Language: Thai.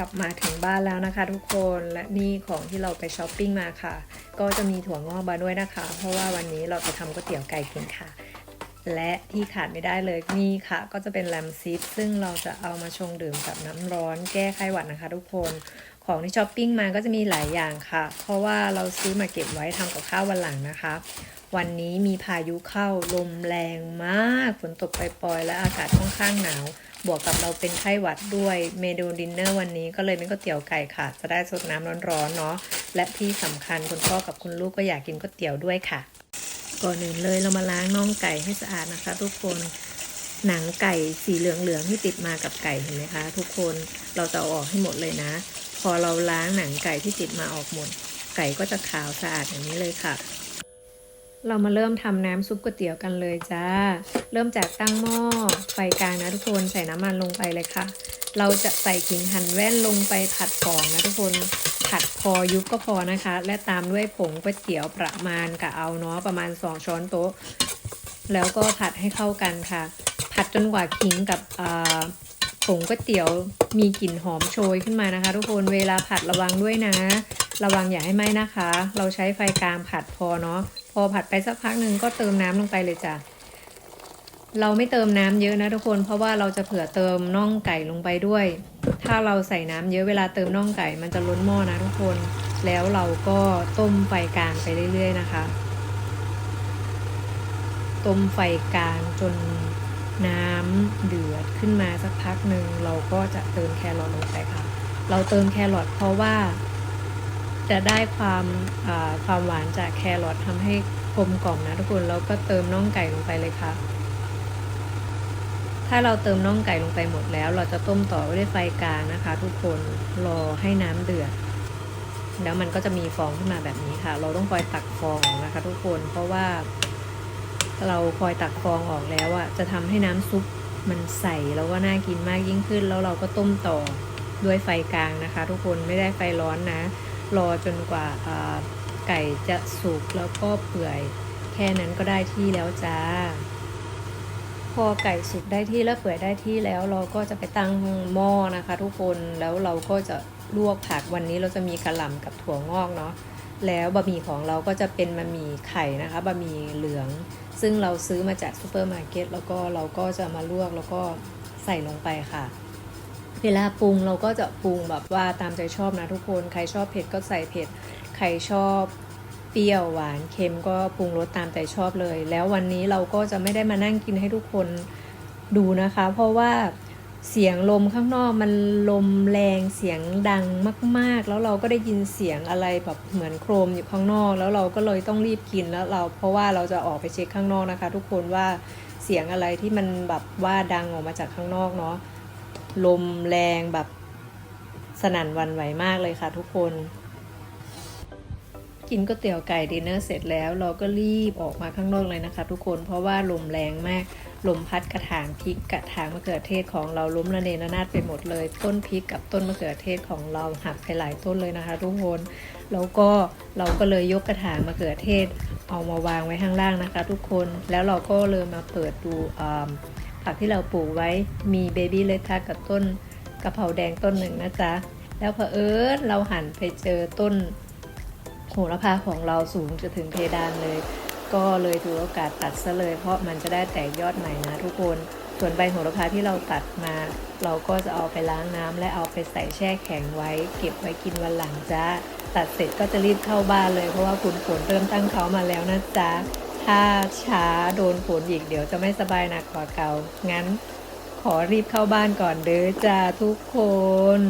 กลับมาถึงบ้านแล้วนะคะ ทุกคนและนี่ของที่เราไปช้อปปิ้งมาค่ะ ก็จะมีถั่วงอกมาด้วยนะคะ เพราะว่าวันนี้เราจะทำก๋วยเตี๋ยวไก่กินค่ะ และที่ขาดไม่ได้เลยนี่ค่ะ ก็จะเป็นแลมซิปซึ่งเราจะเอามาชงดื่มกับน้ำร้อนแก้ไข้หวัดนะคะ ทุกคนของที่ช้อปปิ้งมาก็จะมีหลายอย่างค่ะ เพราะว่าเราซื้อมาเก็บไว้ทำกับข้าววันหลังนะคะ วันนี้มีพายุเข้าลมแรงมากฝนตกปล่อยๆและอากาศค่อนข้างหนาว บวกกับเราเป็นไข้หวัดด้วยเมนูดินเนอร์วันนี้ก็เลยเป็นก๋วยเตี๋ยวไก่ค่ะ จะได้สดน้ำร้อนๆเนาะและที่สำคัญคุณพ่อกับคุณลูกก็อยากกินก๋วยเตี๋ยวด้วยค่ะ ก่อนอื่นเลยเรามาล้างน่องไก่ให้สะอาดนะคะ ทุกคนหนังไก่สีเหลืองๆที่ติดมากับไก่เห็นไหมคะ ทุกคนเราจะเอาออกให้หมดเลยนะ พอเราล้างหนังไก่ที่ติดมาออกหมด ไก่ก็จะขาวสะอาดอย่างนี้เลยค่ะ เรามาเริ่มทำน้ำซุปก๋วยเตี๋ยวกันเลยจ้า เริ่มจากตั้งหม้อไฟกลางนะทุกคนใส่น้ำมันลงไปเลยค่ะ เราจะใส่ขิงหั่นแว่นลงไปผัดก่อนนะทุกคนผัดพอยุบก็พอนะคะ และตามด้วยผงก๋วยเตี๋ยวประมาณกะเอาเนาะประมาณ 2 ช้อนโต๊ะ แล้วก็ผัดให้เข้ากันค่ะ ผัดจนกว่าขิงกับผงก๋วยเตี๋ยวมีกลิ่นหอมโชยขึ้นมานะคะ ทุกคนเวลาผัดระวังด้วยนะ ระวังอย่าให้ไหม้นะคะ เราใช้ไฟกลางผัดพอเนาะ อผัดไปสักพักหนึ่งก็เติมน้ำลงไปเลยจ้ะ เราไม่เติมน้ำเยอะนะทุกคนเพราะว่าเราจะเผื่อเติมน่องไก่ลงไปด้วย ถ้าเราใส่น้ำเยอะเวลาเติมน่องไก่มันจะล้นหม้อนะทุกคน แล้วเราก็ต้มไฟกลางไปเรื่อย ๆ นะคะ ต้มไฟกลางจนน้ำเดือดขึ้นมาสักพักหนึ่งเราก็จะเติมแครอทลงไปค่ะ เราเติมแครอทเพราะว่า จะได้ความความหวานจากแครอททำให้กลมกล่อมนะทุกคนแล้วก็เติมน่องไก่ลงไปเลยค่ะ ถ้าเราเติมน่องไก่ลงไปหมดแล้ว เราจะต้มต่อด้วยไฟกลางนะคะ ทุกคนรอให้น้ำเดือดแล้วมันก็จะมีฟองขึ้นมาแบบนี้ค่ะ เราต้องคอยตักฟองออกนะคะ ทุกคนเพราะว่า เราคอยตักฟองออกแล้วอะจะทำให้น้ำซุปมันใสแล้วก็น่ากินมากยิ่งขึ้น แล้วเราก็ต้มต่อด้วยไฟกลางนะคะ ทุกคนไม่ได้ไฟร้อนนะ รอจนกว่าไก่จะสุกแล้วก็เปื่อย แค่นั้นก็ได้ที่แล้วจ้า พอไก่สุกได้ที่แล้วเปื่อยได้ที่แล้วเราก็จะไปตั้งหม้อนะคะ ทุกคนแล้วเราก็จะลวกผักวันนี้เราจะมีกระหล่ำกับถั่วงอกเนาะแล้วบะหมี่ของเราก็จะเป็นบะหมี่ไข่นะคะบะหมี่เหลือง ซึ่งเราซื้อมาจากซูเปอร์มาร์เก็ตแล้วก็เราก็จะมาลวกแล้วก็ใส่ลงไปค่ะ เวลาปรุงเราก็จะปรุงแบบว่าตามใจชอบนะทุกคน ใครชอบเผ็ดก็ใส่เผ็ด ใครชอบเปรี้ยวหวานเค็มก็ปรุงรสตามใจชอบเลย แล้ววันนี้เราก็จะไม่ได้มานั่งกินให้ทุกคนดูนะคะ เพราะว่าเสียงลมข้างนอกมันลมแรงเสียงดังมาก ๆ แล้วเราก็ได้ยินเสียงอะไรแบบเหมือนโครมอยู่ข้างนอก แล้วเราก็เลยต้องรีบกินแล้วเรา เพราะว่าเราจะออกไปเช็คข้างนอกนะคะ ทุกคนว่าเสียงอะไรที่มันแบบว่าดังออกมาจากข้างนอกเนาะ ลมแรงแบบสนั่นวันไหวมากเลยค่ะทุกคน กินก๋วยเตี๋ยวไก่ดินเนอร์เสร็จแล้ว เราก็รีบออกมาข้างนอกเลยนะคะ ทุกคนเพราะว่าลมแรงมากลมพัดกระถางพริกกระถางมะเขือเทศของเราล้มระเนระนาดไปหมดเลย ต้นพริกกับต้นมะเขือเทศของเราหักไปหลายต้นเลยนะคะ ทุกคนแล้วก็เราก็เลยยกกระถางมะเขือเทศเอามาวางไว้ข้างล่างนะคะ ทุกคนแล้วเราก็เลยมาเปิดดูอ่า ผักที่เราปลูกไว้มีเบบี้เลทัสกับต้นกะเพราแดงต้นหนึ่งนะจ๊ะ แล้วเผอิญเราหันไปเจอต้นโหระพาของเราสูงจะถึงเพดานเลย ก็เลยถือโอกาสตัดซะเลย เพราะมันจะได้แตกยอดใหม่นะทุกคน ส่วนใบโหระพาที่เราตัดมา เราก็จะเอาไปล้างน้ำและเอาไปใส่แช่แข็งไว้ เก็บไว้กินวันหลังจ้าตัดเสร็จก็จะรีบเข้าบ้านเลยเพราะว่าคุณฝนเริ่มตั้งเขามาแล้วนะจ๊ะ ถ้าช้าโดนฝนอีกเดี๋ยวจะไม่สบายหนักกว่าเก่า งั้นขอรีบเข้าบ้านก่อนเด้อจ้าทุกคน